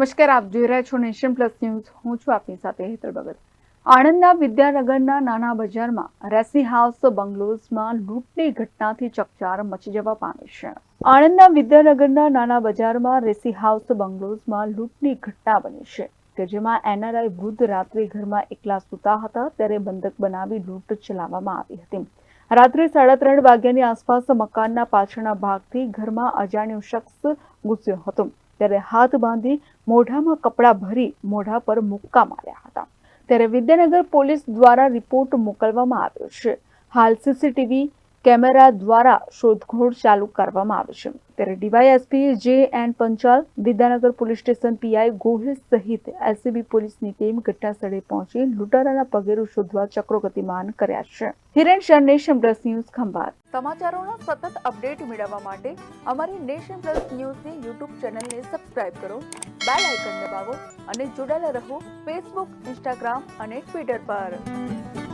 નમસ્કાર, આપ જોઈ રહ્યા છો નેશન પ્લસ ન્યૂઝ. હું છું આપની સાથે હેતર ભગત. આણંદના વિદ્યાનગરના નાના બજારમાં રેસી હાઉસ બંગલોઝમાં લૂંટની ઘટનાથી ચકચાર મચી જવા પામી છે. આણંદના વિદ્યાનગરના નાના બજારમાં રેસી હાઉસ બંગલોઝમાં લૂંટની ઘટના બની છે કે જેમાં એનઆરઆઈ વૃદ્ધ રાત્રે ઘરમાં એકલા સૂતા હતા ત્યારે બંધક બનાવી લૂંટ ચલાવવામાં આવી હતી. રાત્રે સાડા ત્રણ વાગ્યાની આસપાસ મકાનના પાછળના ભાગથી ઘરમાં અજાણ્યો શખ્સ ઘૂસ્યો હતો. ત્યારે હાથ બાંધી મોઢામાં કપડાં ભરી મોઢા પર મુક્કા માર્યા હતા. ત્યારે વિદ્યાનગર પોલીસ દ્વારા રિપોર્ટ મોકલવામાં આવ્યો છે. હાલ સીસીટીવી કેમેરા દ્વારા શોધખોળ ચાલુ કરવામાં આવી છે. ત્યારે DYSP J N Panchal, Vidyanagar police station PI Gohil સહિત એલસીબી પોલીસની ટીમ ઘટનાસ્થળે પહોંચી લૂંટારાના પગેરું શોધવા ચક્રો ગતિમાન કર્યા છે. Hiren Shah Nation Plus news Khambhat. સમાચારોના સતત અપડેટ મેળવવા માટે અમારી નેશન પ્લસ ન્યૂઝની યુટ્યુબ ચેનલને સબસ્ક્રાઇબ કરો, બેલ આઇકન દબાવો અને જોડાયેલા રહો ફેસબુક, ઇન્સ્ટાગ્રામ અને ટ્વિટર પર.